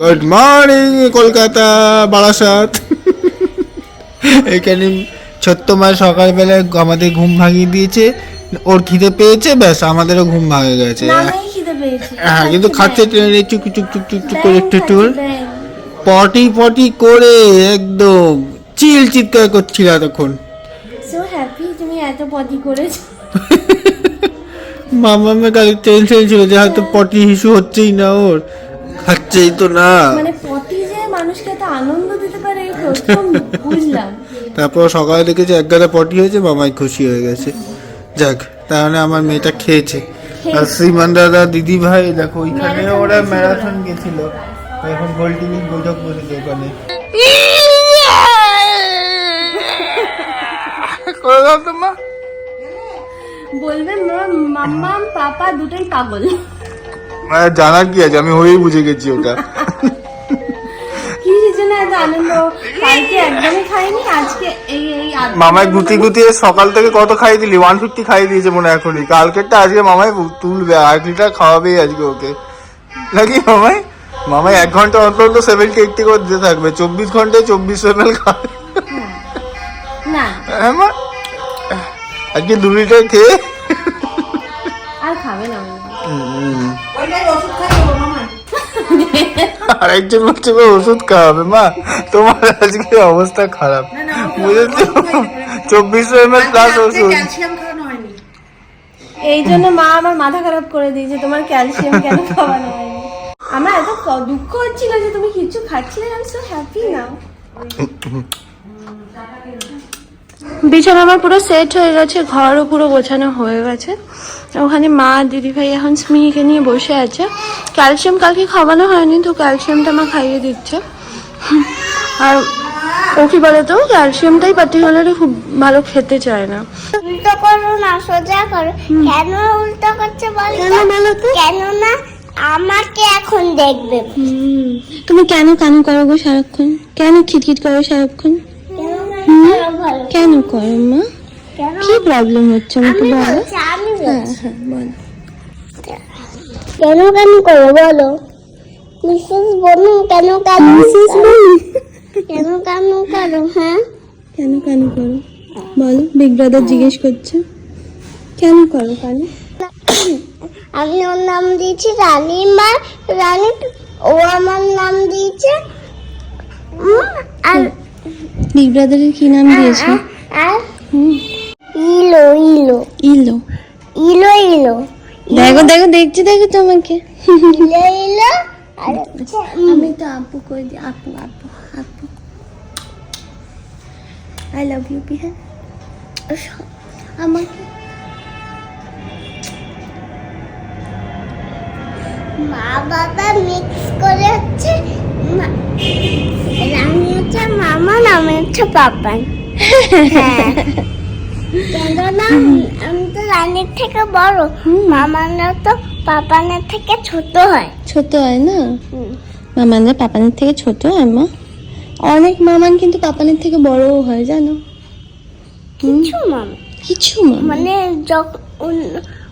Good morning Kolkata Barasat এখানে ছোট্ট মা সকালবেলা আমাদের ঘুম ভাঙিয়ে দিয়েছে ওর খিদে পেয়েছে ব্যাস আমাদেরও ঘুম ভাঙে গেছে। হ্যাঁ কিন্তু খাচ্ছে ট্রেনে চুক চুক চুক চুক চুক করে একটু একটু পটি পটি করে একদম চিল চিৎকার করছিল এতক্ষণ। So happy তুমি এত পটি মামা কাল টেনশন ছিল যে হয়তো পটি হিসু হচ্ছেই না ওর। খাচ্ছেই তো না। মানে পটি যে মানুষকে এত আনন্দ দিতে পারে এই প্রথম বুঝলাম। তারপর সকালে দেখেছি এক গাদা পটি হয়েছে মামাই খুশি হয়ে গেছে। যাক তাহলে আমার মেয়েটা খেয়েছে। আর শ্রীমান দাদা দিদি ভাই দেখো ওইখানে ওরা ম্যারাথন গেছিল। এখন গোল টিভির বৈঠক বসেছে ওখানে বলবে মাম্মা পাপা দুটোই পাগল। জানার কি আছে? আমি হয়েই বুঝে গেছি ওটা। ঘণ্টার গুতি গুতি সকাল থেকে কত খাই দিলি? ওয়ান ফিফটি খাই দিয়েছে মনে এখনই। কালকেরটা আজকে মামাই তুলবে এক লিটার খাওয়াবেই আজকে ওকে। নাকি মামাই? মামাই এক ঘণ্টা অন্তর অন্তর সেভেন্টি এইটটি করে দিতে থাকবে। চব্বিশ ঘন্টায় চব্বিশ এম এল খাবে হ্যাঁ মা? আজকে দু লিটার খেয়ে আর খাবে না আর একজন বলছে ওষুধ খাওয়াবে মা। তোমার আজকে অবস্থা খারাপ। বুঝেছ? চব্বিশ এম এল প্লাস ওষুধ। এই জন্য মা আমার মাথা খারাপ করে দিয়েছে তোমার ক্যালসিয়াম কেন খাওয়ানো হয়নি? আমার এত দুঃখ হচ্ছিল যে তুমি কিছু খাচ্ছিলে আমি সো হ্যাপি নাও বিছানা আমার পুরো সেট হয়ে গেছে ঘরও পুরো গোছানো হয়ে গেছে। ওখানে মা দিদি ভাই এখন স্মিহিকে নিয়ে বসে আছে। ক্যালসিয়াম কালকে খাওয়ানো হয়নি তো ক্যালসিয়ামটা মা খাইয়ে দিচ্ছে। আর ও কি বলে তো ক্যালসিয়ামটাই পার্টিকুলারলি খুব ভালো খেতে চায় না। উল্টো করো না সোজা করো। কেন উল্টো করছে বল কেন বলো তো? কেন না আমাকে এখন দেখবে। তুমি কেন কান করো গো সারাক্ষণ? কেন খিটখিট করো সারাক্ষণ? কেন করো মা? কি প্রবলেম হচ্ছে আমাকে বলো? হ্যাঁ হ্যাঁ বলো। কেন কেন করো বলো? মিসেস বনু কেন কেন? মিসেস বলি কেন কেন করো হ্যাঁ? কেন কেন করো? বলো বিগ ব্রাদার জিজ্ঞেস করছে। কেন করো কেন আমি ওর নাম দিয়েছি রানীমা রানী ও আমার নাম দিয়েছে। আর বিগ ব্রাদারের কি নাম দিয়েছে? ইলো ইলো। ইলো। ইলো ইলো। দেখো দেখো দেখছি দেখো তোমাকে। ইলো ইলো। আমি তো আপু কই দি আপু আপু আপু আই লাভ ইউ বিহান আমাকে মা বাবা মিক্স করে হচ্ছে হচ্ছে মামা নামে হচ্ছে পাপান। হ্যাঁ। কেননা আমি তো রানীর থেকে বড়। মামারা তো পাপানের থেকে ছোট হয়। ছোট হয় না। মামানরা পাপানের থেকে ছোট হয় মা? অনেক মামান কিন্তু পাপানের থেকে বড়ও হয় জানো? কিছু মামা। কিছু মামা? মানে যখন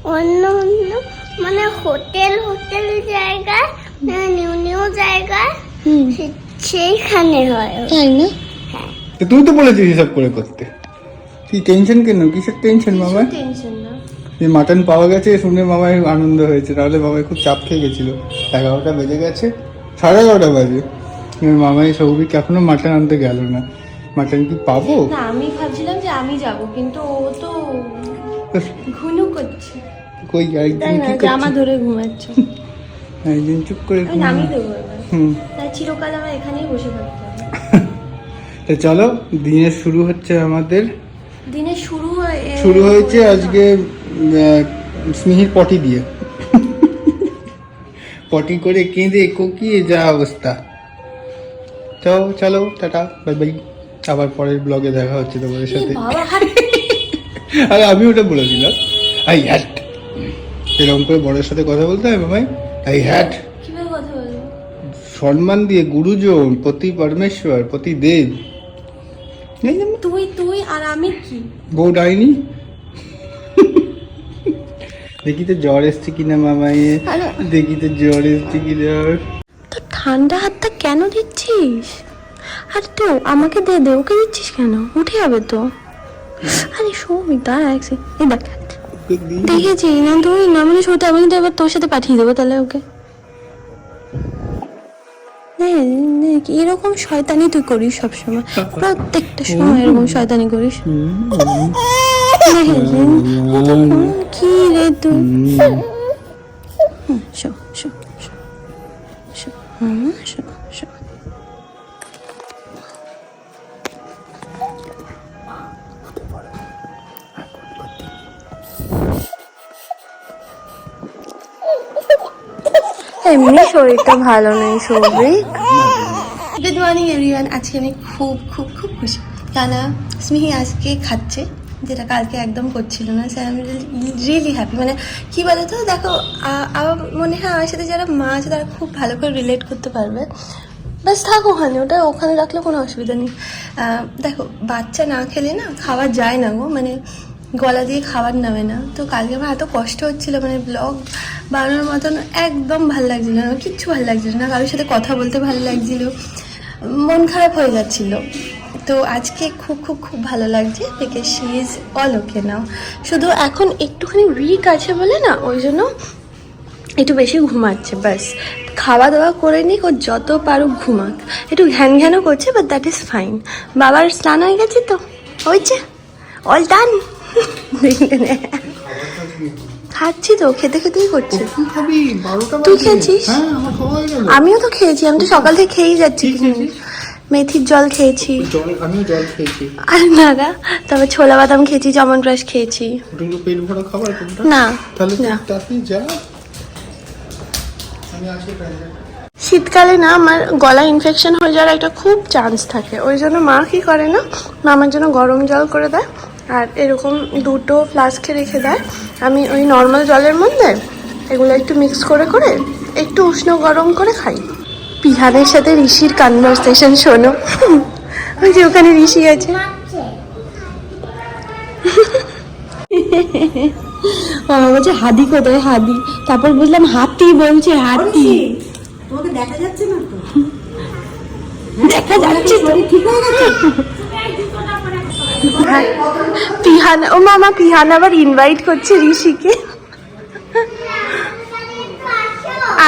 অন্য অন্য মানে হোটেল হোটেল জায়গায় নিউ নিউ জায়গায় সেইখানে হয়। তাই না? তো তুই তো বলেছিস হিসাব করে করতে। কি টেনশন কেন? কিসের টেনশন মামা টেনশন না? যে মাটন পাওয়া গেছে শুনে মামাই আনন্দ হয়েছে। নাহলে মামাই খুব চাপ খেয়ে গেছিল। এগারোটা বেজে গেছে সাড়ে এগারোটা বাজে। মামাই সৌভিক এখনও মাটন আনতে গেল না। মাটন কি পাবো? না আমি ভাবছিলাম যে আমি যাব কিন্তু ও তো ঘুনু করছে। কই একদিন না কি জামা ধরে ঘুমাচ্ছে। একদিন চুপ করে আমি দেবো। তাই চিরকাল আমার এখানেই বসে থাকতে হবে। তো চলো দিনের শুরু হচ্ছে আমাদের। দিনের শুরু শুরু হয়েছে আজকে আহ, স্নেহির পটি দিয়ে। পটি করে কেঁদে কোকিয়ে যা অবস্থা। তো চলো টাটা বাই বাই। আবার পরের ব্লগে দেখা হচ্ছে তোমাদের সাথে। আরে আমি ওটা বলে দিলাম। I hate. এরকম করে বড়ের সাথে কথা বলতে হয় মামাই আই হ্যাট। সম্মান দিয়ে গুরুজন প্রতি পরমেশ্বর প্রতি দেব। তুই তুই আর আমি কি? বউ ডাইনি? দেখি তো জ্বর এসছে কিনা মামাইয়ে। আরে। দেখি তো জ্বর এসছে কিনা। তো ঠান্ডা হাতটা কেন দিচ্ছিস? আর তো আমাকে দে দে ওকে দিচ্ছিস কেন? উঠে যাবে তো। আরে সৌমিক দাঁড়া এক দেখেছি না তুই না মানে সত্যি আমি কিন্তু এবার তোর সাথে পাঠিয়ে দেবো তাহলে ওকে। নে, এরকম শয়তানি তুই করিস সবসময়। প্রত্যেকটা সময় এরকম শয়তানি করিস। কি রে তুই? শো শো শো শো শো এমনি শরীরটা ভালো নেই সৌভিক গুড মর্নিং এভরিওয়ান আজকে আমি খুব খুব খুব খুশি। কেন স্মিহি আজকে খাচ্ছে, যেটা কালকে একদম করছিল না। স্যার আমি রিয়েলি হ্যাপি মানে কি বলতো? দেখো আমার মনে হয় আমার সাথে যারা মা আছে, তারা খুব ভালো করে রিলেট করতে পারবে। ব্যাস থাক ওখানে, ওটা ওখানে রাখলে কোনো অসুবিধা নেই। দেখো, বাচ্চা না খেলে না খাওয়া যায় না গো। মানে গলা দিয়ে খাবার নামে না। তো কালকে আমার এত কষ্ট হচ্ছিল মানে ব্লগ বানানোর মতন একদম ভালো লাগছিল না, কিচ্ছু ভালো লাগছিল না, কারোর সাথে কথা বলতে ভালো লাগছিল, মন খারাপ হয়ে যাচ্ছিল। তো আজকে খুব খুব খুব ভালো লাগছে because she is all okay now শুধু এখন একটুখানি উইক আছে বলে না, ওই জন্য একটু বেশি ঘুমাচ্ছে, ব্যাস। খাওয়া দাওয়া করে নিক, ও যত পারুক ঘুমাক। একটু ঘ্যান ঘ্যানও করছে বাট দ্যাট ইজ ফাইন বাবার স্নান হয়ে গেছে তো? হয়েছে? অল ডান খাচ্ছি তো খেতে খেতেই করছে। তুই খেয়েছিস? হ্যাঁ আমিও তো খেয়েছি আমি তো সকাল থেকে খেয়েই যাচ্ছি। মেথির জল খেয়েছি। আর নাগা তারপর ছোলা বাদাম খেয়েছি চমন ব্রাশ খেয়েছি। না না। শীতকালে না আমার গলা ইনফেকশন হয়ে যাওয়ার একটা খুব চান্স থাকে। ওই জন্য মা কি করে না মা আমার জন্য গরম জল করে দেয়। আর এরকম দুটো ফ্লাস্কে রেখে দেয়। আমি ওই নর্মাল জলের মধ্যে এগুলো একটু মিক্স করে করে একটু উষ্ণ গরম করে খাই। পিহানের সাথে ঋষির কনভারসেশন শোনো। ওই যে ওখানে ঋষি আছে। বলছে হাদি কোথায়? হাদি। তারপর বুঝলাম হাতি বলছে হাতি। তোমাকে দেখা যাচ্ছে না তো? দেখা যাচ্ছে ঠিক হয়ে গেছে। পিহান ও মামা পিহান আবার ইনভাইট করছে ঋষিকে।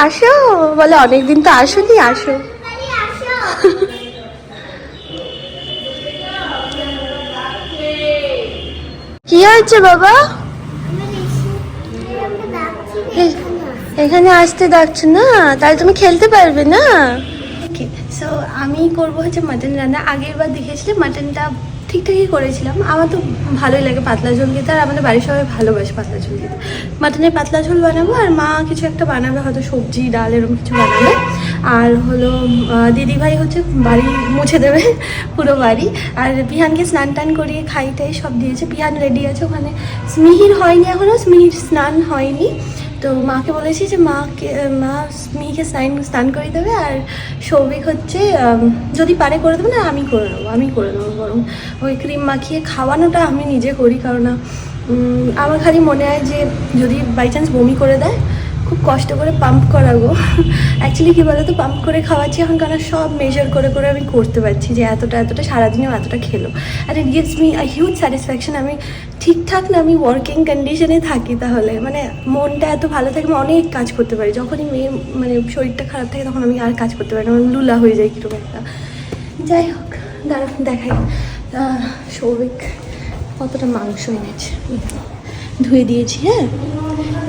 আসো, বলে অনেকদিন তো আসোনি, আসো। কি হয়েছে বাবা? এখানে আসতে ডাকছো না? তাহলে তুমি খেলতে পারবে না? সো আমি করব হচ্ছে মাটন রান্না। আগের বার দেখেছিলে মাটনটা ঠিকঠাকই করেছিলাম। আমার তো ভালোই লাগে পাতলা ঝোল খেতে, আর আমাদের বাড়ির সবাই ভালোবাসে পাতলা ঝোল খেতে। মাটনের পাতলা ঝোল বানাবো, আর মা কিছু একটা বানাবে, হয়তো সবজি, ডাল এরকম কিছু বানাবে। আর হলো দিদি ভাই হচ্ছে বাড়ি মুছে দেবে, পুরো বাড়ি। আর বিহানকে স্নান টান করিয়ে খাই টাই সব দিয়েছে। বিহান রেডি আছে ওখানে। স্মিহির হয়নি এখনও স্মিহির স্নান হয়নি। তো মাকে বলেছি যে মাকে, মা মেয়েকে সাইন, স্নান করে দেবে আর সৌভিক হচ্ছে যদি পারে করে দেবে না, আমি করে নেব আমি করে নেব বরং ওই ক্রিম মাখিয়ে খাওয়ানোটা আমি নিজে করি। কারণ আমার খালি মনে হয় যে যদি বাই চান্স বমি করে দেয় খুব কষ্ট করে পাম্প করাবো অ্যাকচুয়ালি কী বলতো পাম্প করে খাওয়াচ্ছি, এখন কারণ সব মেজার করে করে আমি করতে পারছি যে এতটা এতটা, সারাদিনেও এতটা খেলো। আর it gives me a huge satisfaction আমি ঠিকঠাক না, আমি ওয়ার্কিং কন্ডিশনে থাকি তাহলে। মানে মনটা এত ভালো থাকে, আমি অনেক কাজ করতে পারি। যখনই মেয়ে মানে শরীরটা খারাপ থাকে, তখন আমি আর কাজ করতে পারি না আমি লুলা হয়ে যায় কীরকম একটা। যাই হোক দাঁড়া দেখাই। সৌভিক কতটা মাংস এনেছে। ধুয়ে দিয়েছি হ্যাঁ?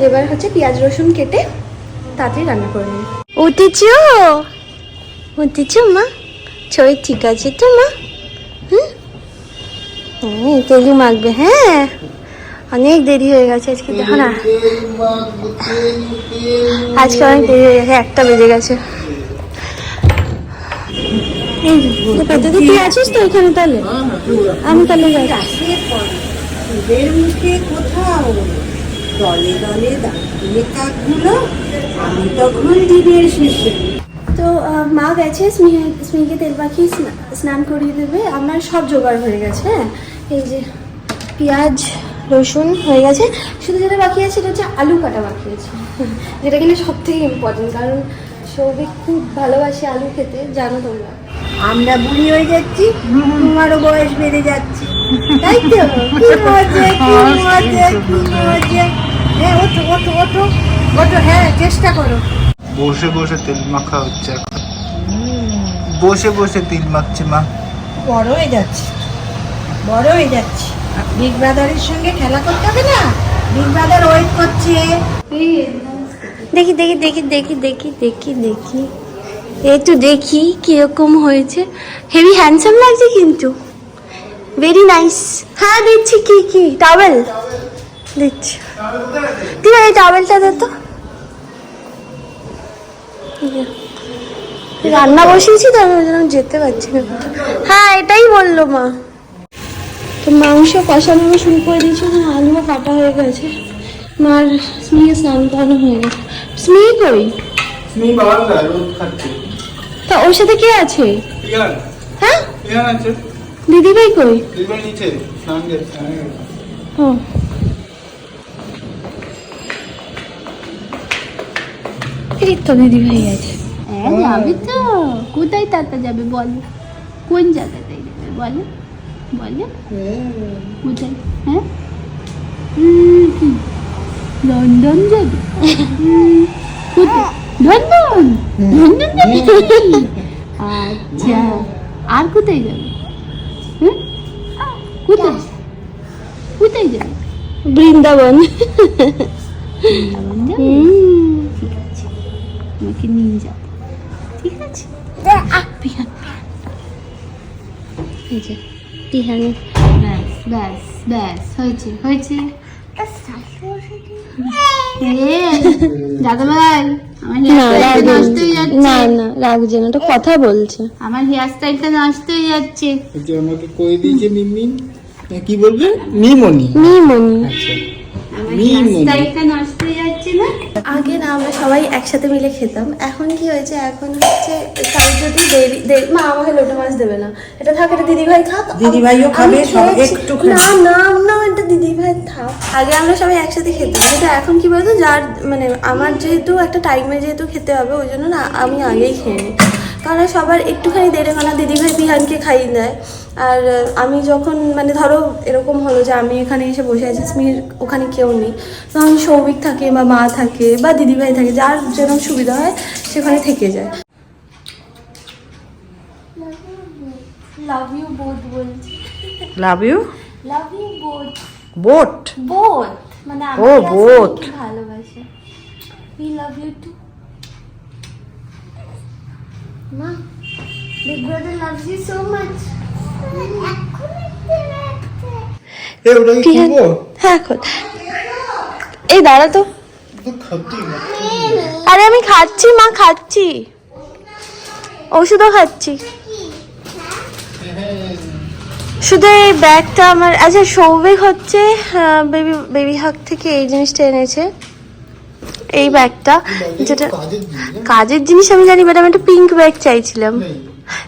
এবার হচ্ছে পেঁয়াজ রসুন কেটে তাড়াতাড়ি রান্না করে নিই। উঠেছ? উঠেছ মা? ছবি ঠিক আছে তো মা? হুম? তেলু মাখবে হ্যাঁ? অনেক দেরি হয়ে গেছে আজকে, দেখো না। আজকে অনেক দেরি হয়ে গেছে, একটা বেজে গেছে। তুই আছিস তো এখানে তাহলে? আমি তাহলে যাচ্ছি। ওদের মুখে কোথাও? দলে দলে দাঁড়িয়ে কাকগুলো আমি তখন দিনের শেষে। তো মা গেছে স্মিহিকে তেল পাখি স্না- স্নান করিয়ে দেবে। আমার সব জোগাড় হয়ে গেছে হ্যাঁ? এই যে পেঁয়াজ, রসুন হয়ে গেছে। শুধু যেটা বাকি আছে, সেটা হচ্ছে আলু কাটা বাকি আছে। যেটা কিনা সব থেকে ইম্পর্টেন্ট কারণ সৌভিক খুব ভালোবাসে আলু খেতে, জানো তোমরা? আমরা বুড়ি হয়ে যাচ্ছি তোমারও বয়স বেড়ে যাচ্ছে। তাই তো? কি মজা কি মজা কি মজা। হ্যাঁ ওঠো ওঠো ওঠো ওঠো হ্যাঁ চেষ্টা করো। বসে বসে তেল মাখা হচ্ছে এখন। বসে বসে তেল মাখছে মা। বড় হয়ে যাচ্ছে। বড় হয়ে যাচ্ছে। বিগ ব্রাদারের সঙ্গে খেলা করতে হবে না? বিগ ব্রাদার ওয়েট করছে। দেখি দেখি দেখি দেখি দেখি দেখি দেখি। একটু দেখি কীরকম হয়েছে। হেভি হ্যান্ডসাম লাগছে কিন্তু। ভেরি নাইস হ্যাঁ দিচ্ছি কি কি টাওয়েল দিচ্ছি তুই এই টাওয়েলটা দে তো। রান্না বসিয়েছি তো আমি ওই জন্য যেতে পারছি না। হ্যাঁ এটাই বলল মা। তো মাংস কষানো আমি শুরু করে দিয়েছি আলুও কাটা হয়ে গেছে। মার স্মিয়ে স্নান করানো হয়ে গেছে। স্মি কই বারান্দা রোদ খাচ্ছে। তা ওর সাথে কে আছে? হ্যাঁ? ইয়ার আছে। দিদি ভাই কই নিচে। স্নান গেছে। ও। এই তো দিদি ভাই আছে। হ্যাঁ যাবে তো। কোথায় তাতা যাবে বলো। কোন জায়গাটায় যাবে বলো? বলো। কোথায়? হ্যাঁ? লন্ডন যাবে? কোথায়? লন্ডন লন্ডন যাবে আচ্ছা আর কোথায় যাবে? কোথায়? কোথায় যাবে? বৃন্দাবন। ঠিক আছে আমাকে নিয়ে যাবে। ঠিক আছে? পিহান এই যে। ব্যাস ব্যাস ব্যাস হয়েছে হয়েছে। না না না রাগছে না ওটা কথা বলছে। আমার হেয়ার স্টাইলটা নষ্ট হয়ে যাচ্ছে। আমাকে কই দিয়েছে কি বলবে? মিমনি। মিমনি। আচ্ছা। আগে না আমরা সবাই একসাথে মিলে খেতাম। এখন কি হয়েছে? এখন হচ্ছে যদি দেরি মা আমাকে লোটে মাছ দেবে না। এটা থাক এটা দিদি ভাই খাক দিদিভাইও খাবে, একটু না না না এটা দিদি ভাই থাক। আগে আমরা সবাই একসাথে খেতাম। কিন্তু এখন কি বলতো যার মানে আমার যেহেতু একটা টাইমে যেহেতু খেতে হবে ওই জন্য না আমি আগেই খেয়ে নিই। কারণ সবার একটুখানি দেরি হয় দিদিভাই বিহানকে খাইয়ে দেয়। আর আমি যখন মানে ধরো এরকম হলো যে আমি এখানে এসে বসে আছি স্মির ওখানে কেউ নেই তখন সৌভিক থাকে বা মা থাকে বা দিদিভাই থাকে যার যেরকম সুবিধা হয় সেখানে থেকে যায়। লাভ ইউ বোধ বলছি love you love you both boat both মানে ও, both. ভালোবাসে। We love you too ma big brother loves you so much হ্যাঁ এই দাঁড়া তো। আরে আমি খাচ্ছি মা খাচ্ছি। ওষুধও খাচ্ছি। শুধু এই ব্যাগটা আমার আচ্ছা সৌভিক হচ্ছে বেবি বেবি হাক থেকে এই জিনিসটা এনেছে। এই ব্যাগটা যেটা কাজের জিনিস? আমি জানি ম্যাডাম একটা পিঙ্ক ব্যাগ চাইছিলাম।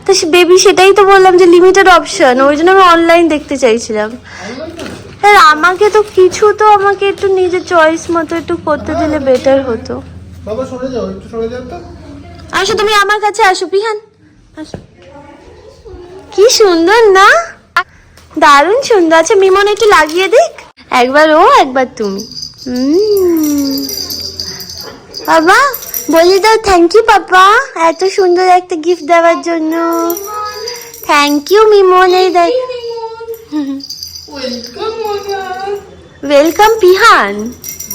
তো বেবি সেটাই তো বললাম যে লিমিটেড অপশন ওই জন্য আমি অনলাইন দেখতে চাইছিলাম। আর আমাকে তো কিছু তো আমাকে একটু নিজের চয়েস মতো একটু করতে দিলে বেটার হতো। বাবা সরে যাও একটু সরে যাও তো। আসো তুমি আমার কাছে আসো পিহান আসো। কি সুন্দর না? দারুণ সুন্দর। আছে মিমন একটু লাগিয়ে দিক। একবার ও একবার তুমি। বাবা। বলি দাও থ্যাংক ইউ পাপা। এত সুন্দর একটা গিফট দেওয়ার জন্য। থ্যাংক ইউ মিমন এই দেখ। ওয়েলকাম পিহান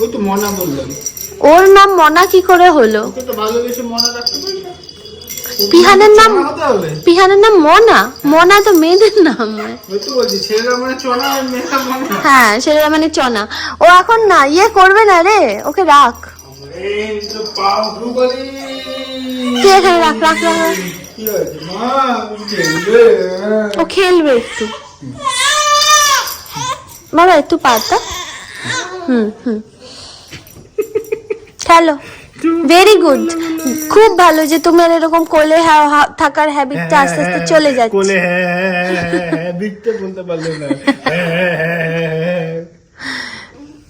ওই তো মনা বললাম ওর নাম মনা কি করে হলো? মনা পিহানের নাম পিহানের নাম মনা? মনা তো মেয়েদের নাম। হয়। ওই তো বলছি ছেলেরা মানে মনা হ্যাঁ সেটা মানে চনা। ও এখন না ইয়ে করবে না রে। ওকে রাখ। রাখ রাখ রাখ। কি হয়েছে? মা খেলবে ও খেলবে একটু। বাবা একটু পাতা হুম হুম। খেলো। ভেরি গুড খুব ভালো যে তোমার এরকম কোলে থাকার হ্যাবিটটা আস্তে আস্তে চলে যাচ্ছে। কোলে হ্যাঁ হ্যাঁ, হ্যাঁ, হ্যাঁ, দিকতে বলতে পারল না। হ্যাঁ, হ্যাঁ, হ্যাঁ, হ্যাঁ,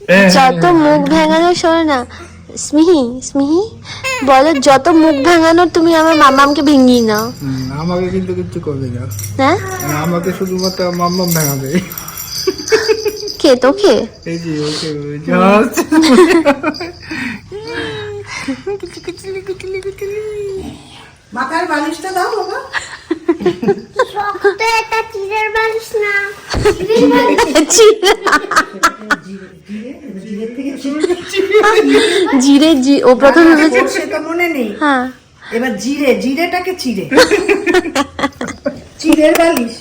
হ্যাঁ। যত মুখ ভেঙানো শোনো না স্মিহি স্মিহি বলো যত মুখ ভাঙানো তুমি আমার মামামকে ভেঙিয়ে নাও। হুম, আমাকে কিন্তু কিচ্ছু করবে না। হ্যাঁ? আমাকে শুধুমাত্র মাম্মাম ভেঙাবে। কে তোকে? এই যে ওকে জাস্ট মাথার বালিশটা দাও বাবা। শক্ত একটা চিড়ের বালিশ না জিরে জি ও প্রথম ভেবেছে সেটা মনে নেই। হ্যাঁ। এবার জিরে জিরেটাকে চিড়ে। চিড়ের বালিশ।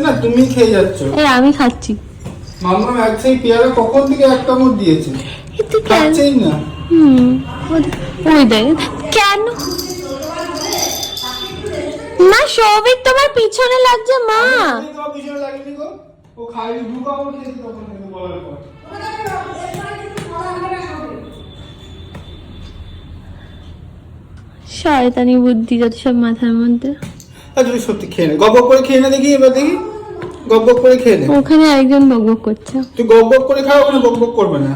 না তুমি খেয়ে যাচ্ছ। এই আমি খাচ্ছি। পেয়ারা কখন থেকে এক কামড় দিয়েছে? তুই খাচ্ছেই না। হুম। ওই- দেখ কেন? মা সৌভিক তোমার পিছনে লাগছে মা। তোমার পিছনে লাগেনি গো। ও খাইনি দু কামড় দিয়েছে তখন থেকে বলার পর। শয়তানি বুদ্ধি যত সব মাথার মধ্যে। আর তুমি সত্যি খেয়ে নে। গপ গপ করে খেয়ে না দেখি এবার দেখি। গপ গপ করে খেয়ে নে। ওখানে একজন বকবক করছে। তুই গপ গপ করে খাও ওখানে বক বক করবে না।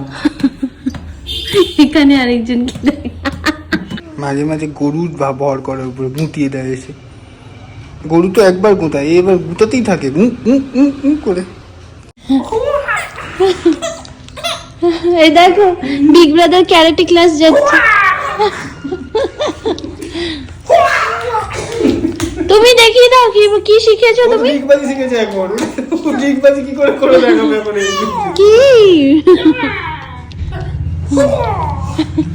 এখানে আরেকজন মাঝে মাঝে গরুর ভা ভর করে উপরে গুঁতিয়ে দেয় এসে। গরু তো একবার গুঁতায় এবার গুঁতাতেই থাকে করে। এই দেখো বিগ ব্রাদার ক্যারেটে ক্লাস যাচ্ছে। তুমি দেখিয়ে দাও কি কি শিখেছো তুমি? ডিগবাজি শিখেছে এখন। ডিগবাজি কি করে করে দেখাবে এখন কি?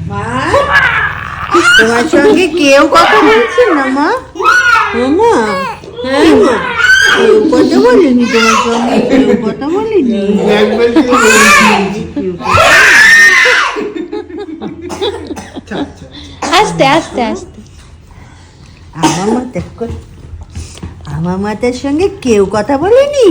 মা তোমার সঙ্গে কেউ কথা বলছে না মা? মা হ্যাঁ মা। কেউ কথা বলেনি তোমার সঙ্গে? কেউ কথা বলেনি? আস্তে আস্তে আস্তে। আমার মতে আমার মাতার সঙ্গে কেউ কথা বলেনি?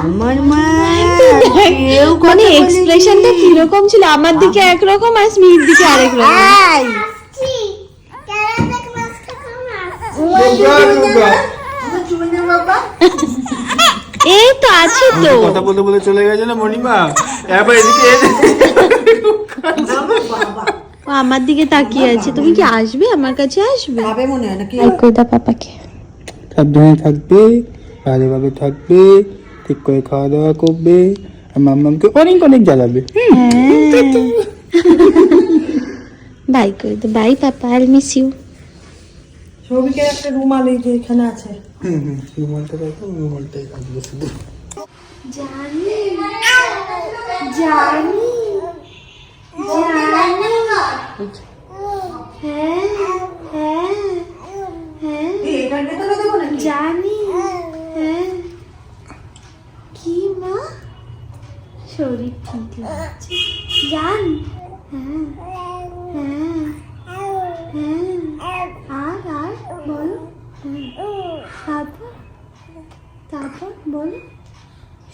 আমার মা এক্সপ্রেশনটা মানে কীরকম ছিল? আমার দিকে একরকম আর স্মির দিকে আরেক রকম। এই তো আছে তো। কথা বলতে বলতে চলে গেছে না মণিমা? এবার এদিকে এসে আমার ও আমার দিকে তাকিয়ে আছে। তুমি কি আসবে? আমার কাছে আসবে? ভাবে মনে হয় নাকি? কইদা পাপাকে? সাবধানে থাকবে ভালোভাবে থাকবে ঠিক করে খাওয়া দাওয়া করবে আর মাম্মামকে অনেক অনেক জ্বালাবে। বাই করে দে। Bye papa. I miss you সৌভিকের একটা রুমাল এই যে এখানে আছে। হুম হুম রুমালটা রাখো রুমালটাই রাখব শুধু। জানি জানি হ্যাঁ হ্যাঁ হ্যাঁ। জানি হ্যাঁ। কি মা? শরীর ঠিক লাগছে। জান হ্যাঁ হ্যাঁ হ্যাঁ। আর বলো। তারপর তারপর বলো।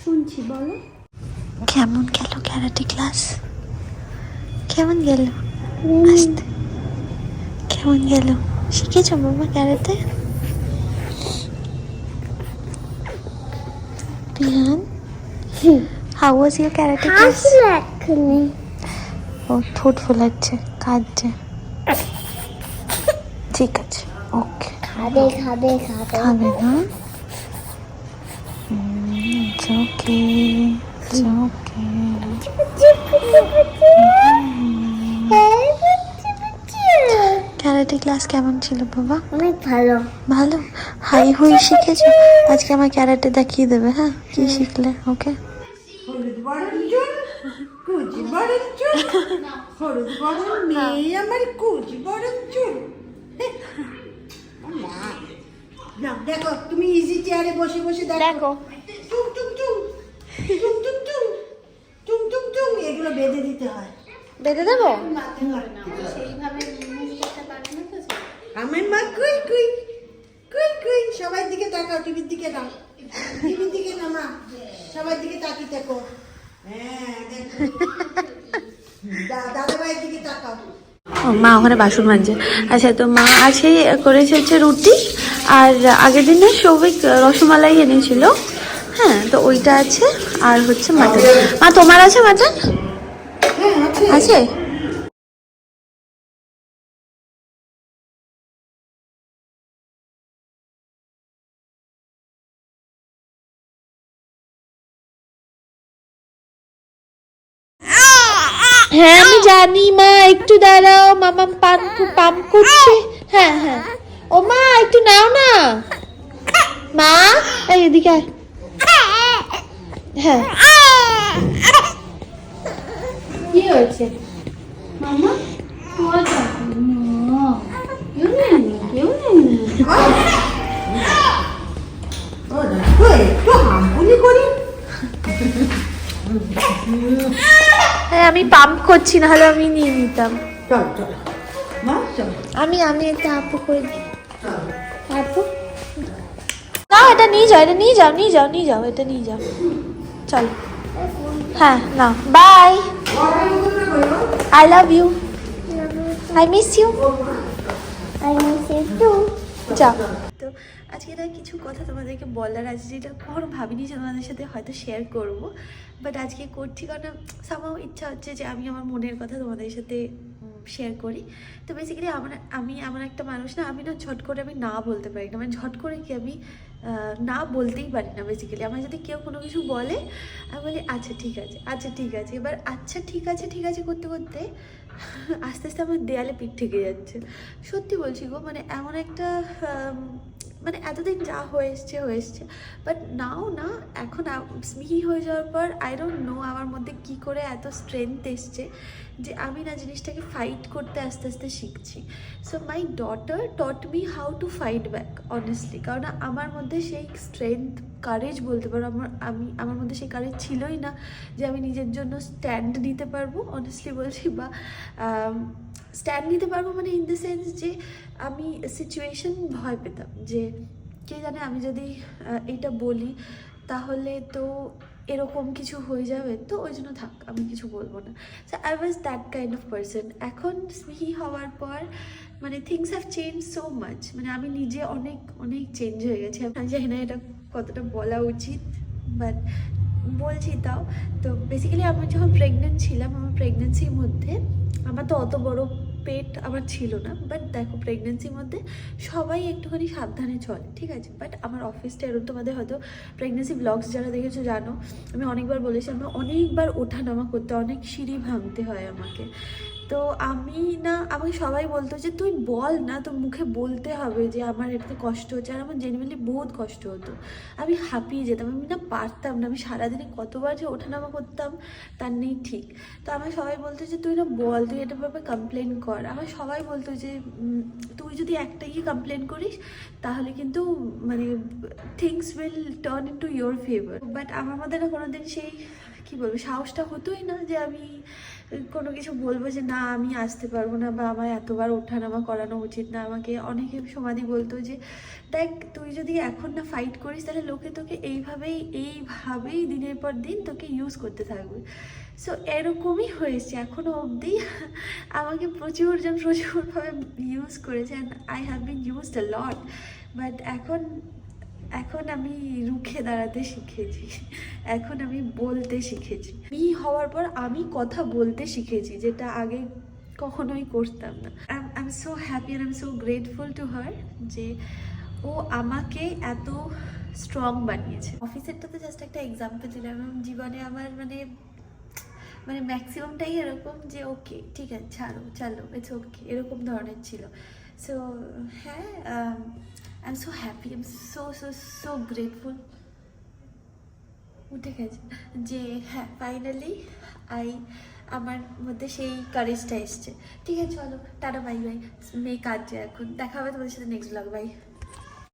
শুনছি বলো। কেমন গেল ক্যারাটে ক্লাস? কেমন গেল? আস্তে। কেমন গেল? শিখেছ বাবা karate? Rihan how was your karate class? ও ঠোঁট ফোলাচ্ছে কাঁদছে। ঠিক আছে। খাবে খাবে খাবে। খাবে না? ওকে ওকে ক্যারাটে ক্লাস কেমন ছিল বাবা? অনেক ভালো। ভালো? হাই হুই শিখেছো? আজকে আমার ক্যারাটে দেখিয়ে দেবে হ্যাঁ? কি শিখলে? ওকে। হলুদ বরণ চুল। কুচি বরণ চুল হলুদ বরণ মেয়ে আমার কুচি বরণ চুল। দেখো তুমি ইজি চেয়ারে বসে বসে দেখো টুম টুম টুম টুম টুম টুম টুম টুম টুম এগুলো বেঁধে দিতে হয় বেঁধে দেবো আমার মা কুই কুই কুই কুই সবার দিকে তাকাও টিভির দিকে না টিভির দিকে না মা সবার দিকে তাকিয়ে দেখো হ্যাঁ দেখো দাদা ভাইয়ের দিকে তাকাও মা ওখানে বাসন মানছে আচ্ছা তো মা আছে করেছে হচ্ছে রুটি আর আগের দিনে সৌভিক রসমালাই এনেছিল। হ্যাঁ তো ওইটা আছে আর হচ্ছে মাটন। মা তোমার আছে মাটন? আছে? জানি, মা, একটু দাঁড়াও মামা পান পাম্প করছে। হ্যাঁ হ্যাঁ। ও মা, একটু নাও না। মা এদিকে। হ্যাঁ। কি হয়েছে? মামা? আমি পাম্প করছি না হলে আমি নিয়ে নিতাম। আমি আমি এটা আপু করে দিই। আপু? না এটা নিয়ে যাও এটা নিয়ে যাও নিয়ে যাও নিয়ে যাও এটা নিয়ে যাও। চলো। হ্যাঁ না bye I love you I miss you I miss you too. যাও। তো আজকে না কিছু কথা তোমাদেরকে বলার আছে যেটা কখনো ভাবিনি যে তোমাদের সাথে হয়তো শেয়ার করব বাট আজকে করছি কারণ সামাও ইচ্ছা হচ্ছে যে আমি আমার মনের কথা তোমাদের সাথে শেয়ার করি। তো বেসিক্যালি আমার, আমি এমন একটা মানুষ না, আমি না ঝট করে আমি না বলতে পারি না মানে ঝট করে কি আমি না বলতেই পারি না বেসিক্যালি আমার যদি কেউ কোনো কিছু বলে, আমি বলি আচ্ছা ঠিক আছে আচ্ছা ঠিক আছে। এবার আচ্ছা ঠিক আছে ঠিক আছে করতে করতে আস্তে আস্তে আমার দেয়ালে পিঠ ঠেকে যাচ্ছে। সত্যি বলছি গো মানে এমন একটা মানে এতদিন যা হয়ে এসছে হয়ে এসছে। বাট নাও না, এখন স্মিহি হয়ে যাওয়ার পর আই ডোন্ট নো আমার মধ্যে কি করে এত স্ট্রেংথ এসছে যে আমি না জিনিসটাকে ফাইট করতে আস্তে আস্তে শিখছি। So my daughter taught me how to fight back honestly কারণ আমার মধ্যে সেই স্ট্রেংথ কারেজ বলতে পারো, আমার, আমি, আমার মধ্যে সেই কারেজ ছিলই না যে আমি নিজের জন্য স্ট্যান্ড নিতে পারব অনেস্টলি বলছি। বা স্ট্যান্ড নিতে পারব মানে ইন দ্য সেন্স যে আমি সিচুয়েশন ভয় পেতাম যে কে জানে আমি যদি এটা বলি তাহলে তো এরকম কিছু হয়ে যাবে। তো ওই জন্য থাক, আমি কিছু বলব না। So I was that kind of person এখন স্মিহি হওয়ার পর মানে things have change so much মানে আমি নিজে অনেক অনেক চেঞ্জ হয়ে গেছি। আমি জানি না এটা কতটা বলা উচিত বাট বলছি তাও। তো বেসিক্যালি আমি যখন প্রেগনেন্ট ছিলাম, আমার প্রেগনেন্সির মধ্যে আমার তো অত বড় পেট আমার ছিল না বাট দেখো প্রেগনেন্সির মধ্যে সবাই একটুখানি সাবধানে চলে, ঠিক আছে? বাট আমার অফিসটা এরকম, তোমাদের হয়তো প্রেগনেন্সি ব্লগস যারা দেখেছ জানো, আমি অনেকবার বলেছি, আমরা অনেকবার ওঠানামা করতে অনেক সিঁড়ি ভাঙতে হয় আমাকে। তো আমি না, আমাকে সবাই বলতো যে, তুই বল না, তোর মুখে বলতে হবে যে, আমার এটাতে কষ্ট হচ্ছে। আর আমার জেনুইনলি বহুত কষ্ট হতো। আমি হাঁপিয়ে যেতাম, আমি না পারতাম না। আমি সারাদিনে কতবার যে ওঠানামা করতাম, তার নেই ঠিক। তো আমার সবাই বলতো যে, তুই না বল, তুই এটা ব্যাপারে কমপ্লেন কর। আমার সবাই বলতো যে তুই যদি একটা গিয়ে কমপ্লেন করিস, তাহলে কিন্তু মানে things will turn into your favour but আমার মধ্যে না কোনোদিন সেই, কি বলব, সাহসটা হতোই না যে, আমি কোনো কিছু বলব যে, না, আমি আসতে পারব না বা আমার এতবার ওঠানামা করানো উচিত না। আমাকে অনেকে সমাধি বলতো যে, দেখ, তুই যদি এখন না ফাইট করিস, তাহলে লোকে তোকে এইভাবেই এইভাবেই দিনের পর দিন তোকে ইউজ করতে থাকবে। সো এরকমই হয়েছে এখনও অবধি। আমাকে প্রচুরজন প্রচুরভাবে ইউজ করেছে and I have been used a lot but এখন এখন আমি রুখে দাঁড়াতে শিখেছি। এখন আমি বলতে শিখেছি। মি হওয়ার পর আমি কথা বলতে শিখেছি, যেটা আগে কখনোই করতাম না। I am so happy and I am so grateful to her যে ও আমাকে এত স্ট্রং বানিয়েছে। অফিসেরটা তো জাস্ট একটা এক্সাম্পল দিলাম। জীবনে আমার মানে মানে ম্যাক্সিমামটাই এরকম যে ওকে ঠিক আছে, ছাড়ো, চলো ইটস ওকে এরকম ধরনের ছিল। সো হ্যাঁ I am so happy I am so so so grateful উঠে গেছে। যে হ্যাঁ ফাইনালি আই আমার মধ্যে সেই কারেজটা এসছে। ঠিক আছে, চলো, টাটা বাই বাই মেয়ে কাজে এখন। দেখা হবে তোমাদের সাথে নেক্সট ব্লগ বাই